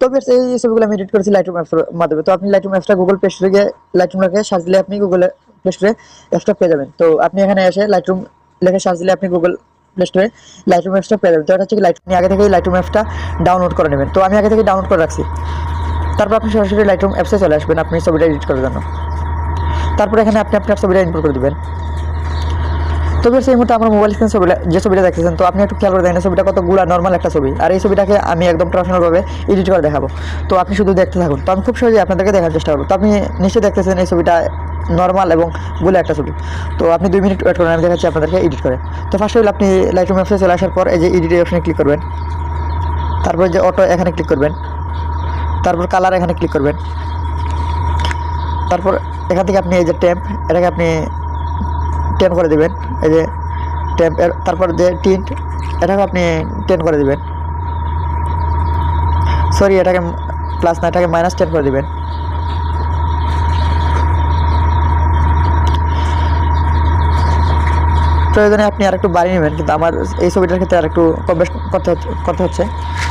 তো এই ছবিগুলো আমি এডিট করেছি লাইটরুম অ্যাপসের মাধ্যমে। তো আপনি লাইটরুম অ্যাপসটা গুগল প্লে স্টোরে গিয়ে লাইটরুম লিখে সার্চ দিলে আপনি গুগলে প্লে স্টোরে অ্যাপসটা পেয়ে যাবেন। তো আপনি এখানে এসে লাইটরুম লিখে সার্চ দিলে আপনি গুগল প্লে স্টোরে লাইটরুম অ্যাপসটা পেয়ে যাবেন। তো এটা হচ্ছে লাইট আগে থেকেই লাইটরুম অ্যাপসটা ডাউনলোড করে নেবেন। তো আমি আগে থেকে ডাউনলোড করে রাখছি। তারপর আপনি সরাসরি লাইটরুম অ্যাপসে চলে আসবেন আপনি ছবিটা এডিট করার জন্য। তারপর এখানে আপনি আপনার ছবিটা ইনপুট করে দেবেন। তো বেশ এই মুহূর্তে আমার মোবাইল স্ক্রিন ছবিটা যে ছবিটা দেখতেছেন, তো আপনি একটু খেয়াল করে দেখেন, ছবিটা কতগুলা নর্মাল একটা ছবি। আর এই ছবিটাকে আমি একদম প্রফেশনালভাবে এডিট করে দেখাবো। তো আপনি শুধু দেখতে থাকুন। তো আমি খুব সহজে আপনাদেরকে দেখার চেষ্টা করব। তো আপনি নিশ্চয়ই দেখতেছেন এই ছবিটা নর্মাল এবংগুলা একটা ছবি। তো আপনি দুই মিনিট ওয়েট করেন, আমি দেখাচ্ছি আপনাদেরকে এডিট করে। তো ফার্স্ট হলে আপনি লাইটরুম অ্যাপসে চলে আসার পর এই যে এডিট অপশনে ক্লিক করবেন। তারপর যে অটো এখানে ক্লিক করবেন। তারপর কালার এখানে ক্লিক করবেন। তারপর এখান থেকে আপনি এই যে ট্যাম্প এটাকে আপনি টেন করে দেবেন। এই যে ট্যাম্প তারপর যে টিন্ট এটাকে আপনি টেন করে দিবেন। সরি এটাকে প্লাস না, এটাকে মাইনাস টেন করে দিবেন। প্রয়োজনে আপনি আর একটু বাড়িয়ে নেবেন, কিন্তু আমার এই ছবিটার ক্ষেত্রে আর একটু কম বেশ করতে হচ্ছে করতে হচ্ছে।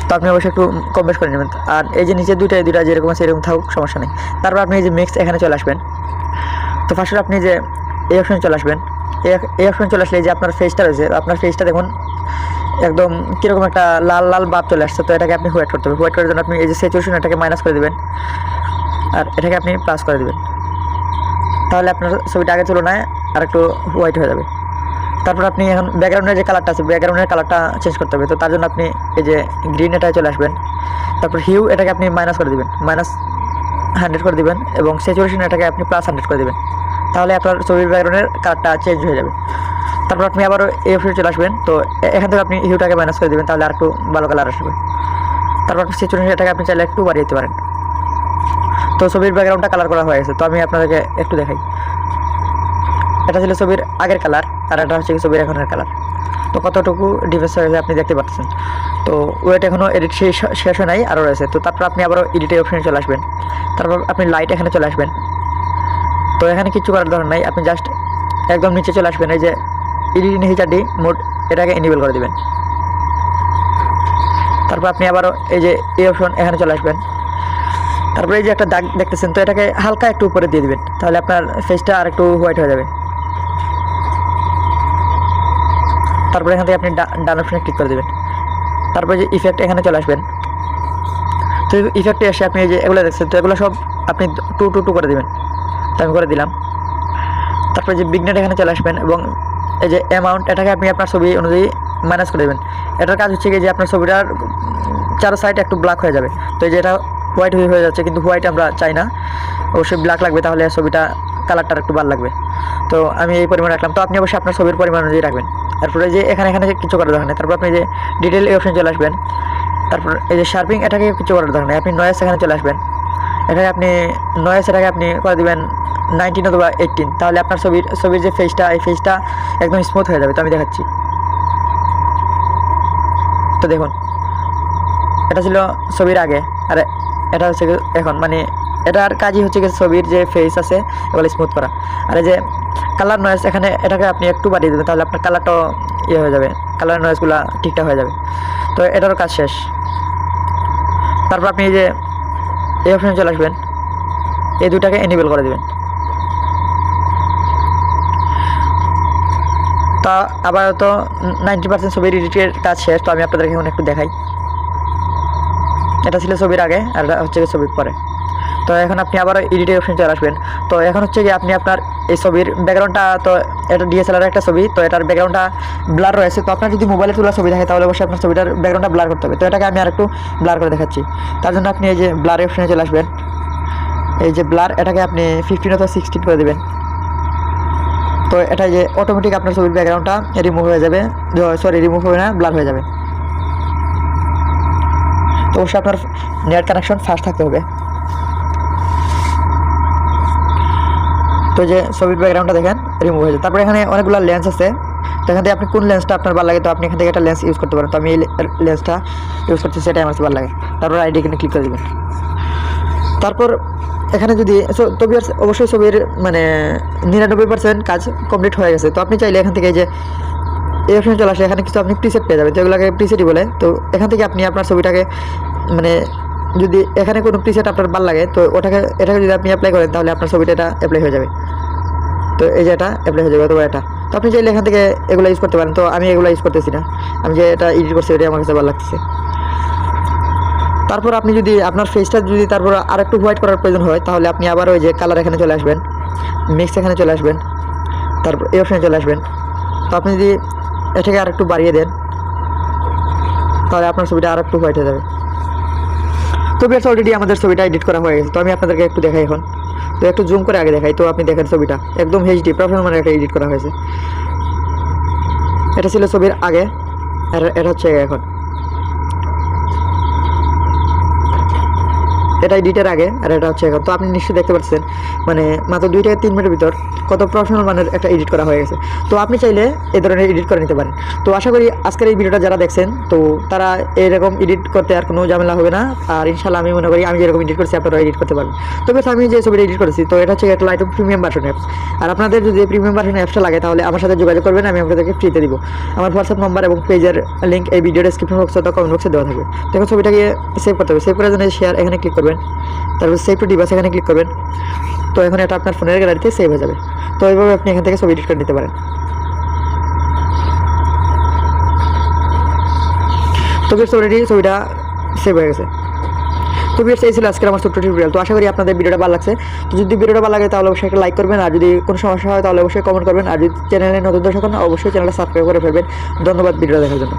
তো আপনি অবশ্যই একটু কম বেশ করে নেবেন। আর এই যে নিচে দুইটা দুইটা যেরকম আছে, এরকম থাকুক, সমস্যা নেই। তারপর আপনি এই যে মিক্স এখানে চলে আসবেন। তো ফার্স্টে আপনি যে এই অপশনে চলে আসবেন। এই- অপশনে চলে আসলে যে আপনার ফেসটা রয়েছে আপনার ফেসটা দেখুন, একদম কীরকম একটা লাল লাল ভাব চলে আসছে। তো এটাকে আপনি হোয়াইট করতে হবে। হোয়াইট করার জন্য আপনি এই যে স্যাচুরেশন এটাকে মাইনাস করে দেবেন। আর এটাকে আপনি প্লাস করে দেবেন। তাহলে আপনার ছবিটা আগের তুলনায় আর একটু হোয়াইট হয়ে যাবে। তারপর আপনি এখন ব্যাকগ্রাউন্ডের যে কালারটা আছে ব্যাকগ্রাউন্ডের কালারটা চেঞ্জ করতে হবে। তো তার জন্য আপনি এই যে গ্রিন এটায় চলে আসবেন। তারপর হিউ এটাকে আপনি মাইনাস করে দিবেন। মাইনাস হান্ড্রেড করে দিবেন এবং স্যাচুরেশন এটাকে আপনি প্লাস হান্ড্রেড করে দিবেন। তাহলে আপনার ছবির ব্যাকগ্রাউন্ডের কালারটা চেঞ্জ হয়ে যাবে। তারপর আপনি আবারও এই অপশনে চলে আসবেন, তো এখান থেকে আপনি হিউটাকে মাইনাস করে দেবেন, তাহলে আর একটু ভালো কালার আসবে। তারপর আপনি স্যাচুরেশন এটাকে আপনি চাইলে একটু বাড়িয়ে দিতে পারেন। তো ছবির ব্যাকগ্রাউন্ডটা কালার করা হয়ে গেছে, তো আমি আপনাদেরকে একটু দেখাই। এটা ছিল ছবির আগের কালার আর এটা হচ্ছে ছবির এখনের কালার তো কতটুকু ডিফারেন্স হয়েছে আপনি দেখতে পাচ্ছেন। তো ওয়েট এখনও এডিট শেষ শেষ হয় নাই, আরও রয়েছে। তো তারপর আপনি আবারও এডিটের অপশনে চলে আসবেন। তারপর আপনি লাইট এখানে চলে আসবেন। তো এখানে কিছু করার দরকার নাই, আপনি জাস্ট একদম নিচে চলে আসবেন, এই যে এডিটিং হিচারটি মোড এটাকে এনেবল করে দেবেন। তারপর আপনি আবারও এই যে এই অপশন এখানে চলে আসবেন। তারপরে এই যে একটা দাগ দেখতেছেন, তো এটাকে হালকা একটু উপরে দিয়ে দিবেন, তাহলে আপনার ফেসটা আর একটু হোয়াইট হয়ে যাবে। তারপরে এখান থেকে আপনি ডান অপশনে ক্লিক করে দেবেন। তারপরে যে ইফেক্ট এখানে চলে আসবেন। তো ইফেক্টে এসে আপনি এই যে এগুলো দেখছেন, তো এগুলো সব আপনি টু টু টু করে দেবেন। তো আমি করে দিলাম। তারপরে যে বিগনেট এখানে চলে আসবেন এবং এই যে অ্যামাউন্ট এটাকে আপনি আপনার ছবি অনুযায়ী মাইনাস করে দেবেন। এটার কাজ হচ্ছে কি যে আপনার ছবিটার চারো সাইড একটু ব্ল্যাক হয়ে যাবে। তো এই যে এটা হোয়াইট হয়ে হয়ে যাচ্ছে, কিন্তু হোয়াইট আমরা চাই না। অবশ্যই ব্ল্যাক লাগবে, তাহলে ছবিটা কালারটা একটু ভালো লাগবে। তো আমি এই পরিমাণ রাখলাম। তো আপনি অবশ্যই আপনার ছবির পরিমাণ অনুযায়ী রাখবেন। তারপরে যে এখানে এখানে কিছু করার দরকার নেই। তারপর আপনি যে ডিটেল এই অপশনে চলে আসবেন। তারপর এই যে শার্পিং এটাকে কিছু করার দরকার নেই। আপনি নয়েস এখানে চলে আসবেন। এটাকে আপনি নয়েস এটাকে আপনি করে দেবেন নাইনটিন অথবা এইটিন তাহলে আপনার ছবির ছবির যে ফেসটা এই ফেসটা একদম স্মুথ হয়ে যাবে। তো আমি দেখাচ্ছি। তো দেখুন, এটা ছিল ছবির আগে, আর এটা হচ্ছে এখন। মানে এটার কাজই হচ্ছে গিয়ে ছবির যে ফেস আছে, এগুলো স্মুথ করা। আর এই যে কালার নয়েস এখানে এটাকে আপনি একটু বাড়িয়ে দেবেন, তাহলে আপনার কালারটাও ইয়ে হয়ে যাবে। কালার নয়েসগুলো ঠিকঠাক হয়ে যাবে। তো এটারও কাজ শেষ। তারপর আপনি যে এই অপশানে চলে আসবেন। এই দুটাকে এনেবেল করে দেবেন। তা আবার তো নাইনটি পার্সেন্ট ছবির এডিটের কাজ শেষ, তো আমি আপনাদেরকে এখন একটু দেখাই। এটা ছিল ছবির আগে, আর হচ্ছে ছবির পরে। তো এখন আপনি আবার এডিটের অপশন চলে আসবেন। তো এখন হচ্ছে কি আপনি আপনার এই ছবির ব্যাকগ্রাউন্ডটা তো এটা ডিএসএলআর একটা ছবি, তো এটার ব্যাকগ্রাউন্ডটা ব্লার রয়েছে। তো আপনার যদি মোবাইলে তোলা ছবি থাকে, তাহলে অবশ্যই আপনার ছবিটার ব্যাকগ্রাউন্ডটা ব্লার করতে হবে। তো এটাকে আমি আর একটু ব্লার করে দেখাচ্ছি। তার জন্য আপনি এই যে ব্লার অপশনে চলে আসবেন। এই যে ব্লার এটাকে আপনি ফিফটিন অথবা সিক্সটিন করে দেবেন। তো এটা যে অটোমেটিক আপনার ছবির ব্যাকগ্রাউন্ডটা রিমুভ হয়ে যাবে। সরি রিমুভ হবে না ব্লার হয়ে যাবে। তো অবশ্যই আপনার নেট কানেকশন ফাস্ট থাকতে হবে। তো যে ছবির ব্যাকগ্রাউন্ডটা দেখেন রিমুভ হয়ে যায় তারপরে এখানে অনেকগুলো লেন্স আছে। তো এখান থেকে আপনি কোন লেন্সটা আপনার ভালো লাগে, তো আপনি এখান থেকে একটা লেন্স ইউজ করতে পারেন। তো আমি এই লেন্সটা ইউজ করছি সেটাই আমার ভালো লাগে। তারপর আইডি এখানে ক্লিক করে দেবেন। তারপর এখানে যদি তবে অবশ্যই ছবির মানে নিরানব্বই পার্সেন্ট কাজ কমপ্লিট হয়ে গেছে। তো আপনি চাইলে এখান থেকে যে, এই অপশনে চলে আসে। এখানে কিছু আপনি প্রিসেট পেয়ে যাবেন। যেগুলোকে প্রিসেটই বলে। তো এখান থেকে আপনি আপনার ছবিটাকে মানে যদি এখানে কোনো প্রিসেট আপনার ভালো লাগে, তো ওটাকে, এটাকে যদি আপনি অ্যাপ্লাই করেন, তাহলে আপনার ছবিটা এটা অ্যাপ্লাই হয়ে যাবে। তো এই যে এটা অ্যাপ্লাই হয়ে যাবে অথবা এটা। তো আপনি চাইলে এখান থেকে এগুলো ইউজ করতে পারেন। তো আমি এগুলো ইউজ করতেছি না। আমি যে এটা এডিট করছি এটাই আমার কাছে ভালো লাগতেছে। তারপর আপনি যদি আপনার ফেসটা যদি তারপর আর একটু হোয়াইট করার প্রয়োজন হয়, তাহলে আপনি আবার ওই যে কালার এখানে চলে আসবেন। মিক্স এখানে চলে আসবেন। তারপর এই অপশানে চলে আসবেন। তো আপনি যদি এটাকে আর একটু বাড়িয়ে দেন, তাহলে আপনার ছবিটা আর একটু হোয়াইট হয়ে যাবে। তো অলরেডি আমাদের ছবিটা এডিট করা হয়ে গেছে, তো আমি আপনাদেরকে একটু দেখাই এখন। তো একটু জুম করে আগে দেখাই, তো আপনি দেখেন ছবিটা। একদম এইচডি প্রফেশনাল মানে একটা এডিট করা হয়েছে। এটা ছিল ছবির আগে এটা হচ্ছে এখন। এটা এডিটের আগে আর এটা হচ্ছে এখন। তো আপনি নিশ্চয়ই দেখতে পাচ্ছেন মানে মাত্র দুই থেকে তিন মিনিটের ভিতর কত প্রফেশনাল মানের একটা এডিট করা হয়ে গেছে। তো আপনি চাইলে এ ধরনের এডিট করে নিতে পারেন। তো আশা করি আজকের এই ভিডিওটা যারা দেখছেন, তো তারা এরকম এডিট করতে আর কোনো ঝামেলা হবে না। আর ইনশাল্লাহ আমি মনে করি আমি যেরকম এডিট করছি আপনারা এডিট করতে পারবেন। তবে আমি যে ছবিটা এডিট করেছি, তো এটা হচ্ছে একটা লাইটম প্রিমিয়াম ভার্সন অ্যাপস আর আপনাদের যদি প্রিমিয়াম ভার্সন অ্যাপসটা লাগে, তাহলে আমার সাথে যোগাযোগ করবেন, আমি আপনাদেরকে ফ্রিতে দিব। আমার হোয়াটসঅ্যাপ নাম্বার এবং পেজের লিঙ্ক এই ভিডিও ডিসক্রিপশন বক্সে অথবা কমেন্ট বক্সে দেওয়া থাকবে। দেখুন ছবিটাকে সেভ করতে হবে। সেভ করার জন্য শেয়ার এখানে ক্লিক করবেন। তারপর সেভ টু ডিভাইস এখানে ক্লিক করবেন। তো এখন এটা আপনার ফোনের গ্যালারিতে সেভ হয়ে যাবে। তো এইভাবে আপনি এখান থেকে ছবি এডিট করে নিতে পারেন। তো বেশ অলরেডি ছবিটা সেভ হয়ে গেছে। তো বেশ এই ছিল আজকের আমার ছোট্ট টিউটোরিয়াল তো আশা করি আপনাদের ভিডিওটা ভালো লাগছে। তো যদি ভিডিওটা ভালো লাগে, তাহলে অবশ্যই একটা লাইক করবেন। আর যদি কোনো সমস্যা হয়, তাহলে অবশ্যই কমেন্ট করবেন। আর যদি চ্যানেলে নতুন দর্শক হন, অবশ্যই চ্যানেলটা সাবস্ক্রাইব করে ফেলবেন। ধন্যবাদ ভিডিওটা দেখার জন্য।